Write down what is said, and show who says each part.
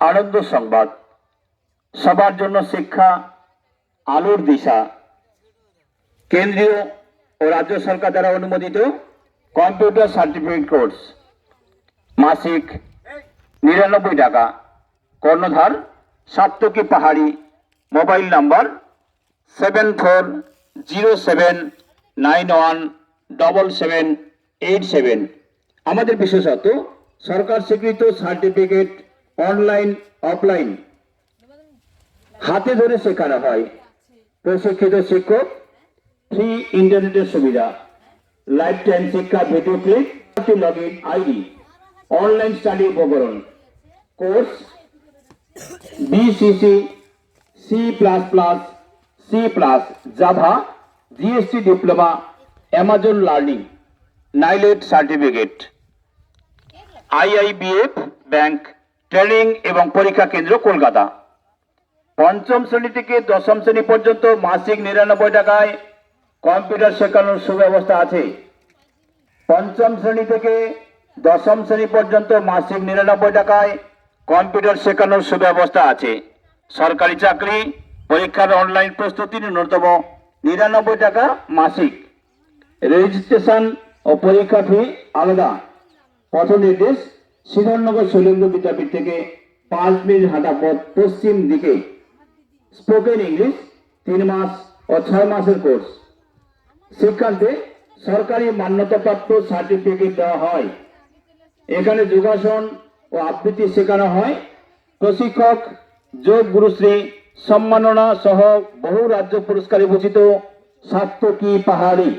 Speaker 1: আনন্দ সংবাদ। সবার জন্য শিক্ষা, আলোর দিশা। কেন্দ্রীয় ও রাজ্য সরকার দ্বারা অনুমোদিত কম্পিউটার সার্টিফিকেট কোর্স। মাসিক নিরানব্বই টাকা। কর্ণধার Satyaki Pahari, mobile number seven four zero seven nine one double seven eight seven. আমাদের বিশেষত সরকার স্বীকৃত সার্টিফিকেট অনলাইন অফলাইন হাতে ধরে শেখানো হয়। প্রশিক্ষিত শিক্ষক ফ্রি ইন্টারনেটের সুবিধা। লাইফ টাইম শিক্ষা video clip log in ID online study উপকরণ। Course BCC C plus plus C plus Java GST diploma Amazon learning NIELIT certificate IIBF bank training এবং পরীক্ষা কেন্দ্র কলকাতা। পঞ্চম শ্রেণি থেকে দশম শ্রেণি পর্যন্ত মাসিক নিরানব্বই টাকায় কম্পিউটার শেখানোর সুব্যবস্থা আছে। পঞ্চম শ্রেণি থেকে দশম শ্রেণি পর্যন্ত মাসিক নিরানব্বই টাকায় কম্পিউটার শেখানোর সুব্যবস্থা আছে। সরকারি চাকরি, পরীক্ষার অনলাইন প্রস্তুতি ন্যূনতম নিরানব্বই টাকা মাসিক। রেজিস্ট্রেশন ও পরীক্ষা ফি আলাদা। পথ নির্দেশ শ্রীধরনগর শৈলেন্দ্র বিদ্যাপীঠ থেকে পাঁচ মিনিট হাঁটা পথ পশ্চিম দিকে। স্পোকেন ইংলিশ তিন মাস ও ছয় মাসের কোর্স। শিক্ষার্থী সরকারি মান্যতাপ্রাপ্ত সার্টিফিকেট দেওয়া হয়। এখানে যোগাসন ও আবৃত্তি শেখানো হয়। প্রশিক্ষক যোগ গুরুশ্রী সম্মাননা সহ বহু রাজ্য পুরস্কারে ভূষিত সাত্তকী পাহাড়ি।